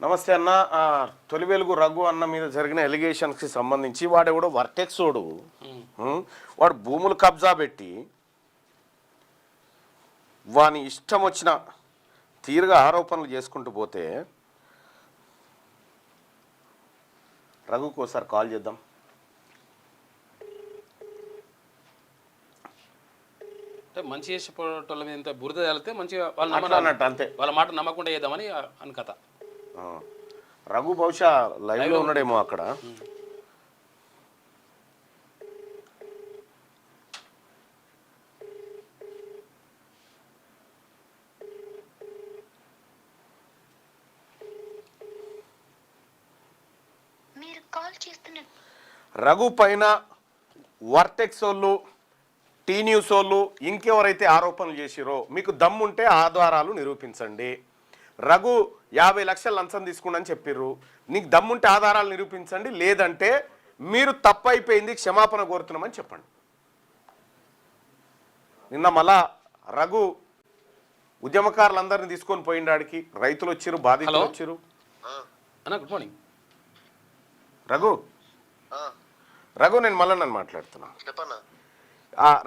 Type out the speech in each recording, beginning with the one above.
నమస్తే అన్న తొలి వెలుగు రఘు అన్న మీద జరిగిన ఎలిగేషన్స్కి సంబంధించి వాడు కూడా వర్టెక్సోడు? వాడు భూములు కబ్జా పెట్టి వాని ఇష్టం వచ్చిన తీరుగా ఆరోపణలు చేసుకుంటూ పోతే రఘుకు ఒకసారి కాల్ చేద్దాం అంటే మంచి చేసే వాళ్ళ మీద బురద తేలితే మంచిగా వాళ్ళ అట్లా నమ్మ అన్నట్టు అంతే వాళ్ళ మాట నమ్మకుండా చేద్దామని అని కథ. రఘు బహుశా లైవ్లో ఉన్నాడేమో అక్కడ. మీరు కాల్ చేస్తున్న రఘు పైన వర్టెక్స్ వాళ్ళు టీ న్యూస్ వాళ్ళు ఇంకెవరైతే ఆరోపణలు చేసిరో మీకు దమ్ముంటే ఆధారాలు నిరూపించండి. రఘు యాభై లక్షల లంచం తీసుకుండని చెప్పిర్రు. నీకు దమ్ముంటే ఆధారాలు నిరూపించండి లేదంటే మీరు తప్పైపోయింది క్షమాపణ కోరుతున్నామని చెప్పండి. నిన్న మళ్ళా రఘు ఉద్యమకారులందరినీ తీసుకొని పోయిండాడికి రైతులు వచ్చిర్రు బాధితులు అన్న గుడ్ మార్నింగ్ రఘు. రఘు నేను మళ్ళీ నన్ను మాట్లాడుతున్నా.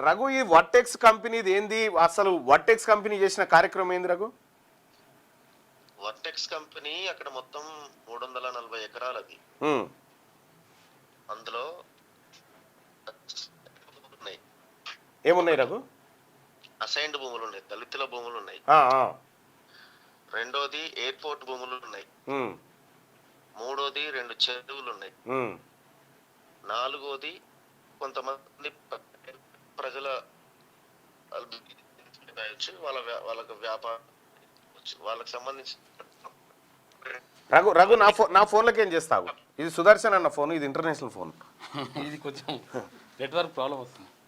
రఘు ఈ వర్టెక్స్ కంపెనీది ఏంది? అసలు వర్టెక్స్ కంపెనీ చేసిన కార్యక్రమం ఏంది రఘు? వర్టెక్స్ కంపెనీ అక్కడ మొత్తం మూడు వందల నలభై ఎకరాలది. ఉమ్, అందులో ఉన్నాయి. ఏమున్నాయి రఘు? అసైన్డ్ భూములు ఉన్నాయి. దళితుల భూములు ఉన్నాయి. రెండోది ఎయిర్పోర్ట్ భూములు ఉన్నాయి. మూడోది రెండు చెరువులు ఉన్నాయి. నాలుగోది కొంతమంది ప్ర- ప్రజల వాళ్ళకు వ్యాపారం వాళ్ళకి సంబంధించి. రఘు రఘు నా ఫోన్ నా ఫోన్లోకి ఏం చేస్తావు? ఇది సుదర్శన్ అన్న ఫోన్ ఇది ఇంటర్నేషనల్ ఫోన్. ఇది కొంచెం నెట్వర్క్ ప్రాబ్లం వస్తుంది.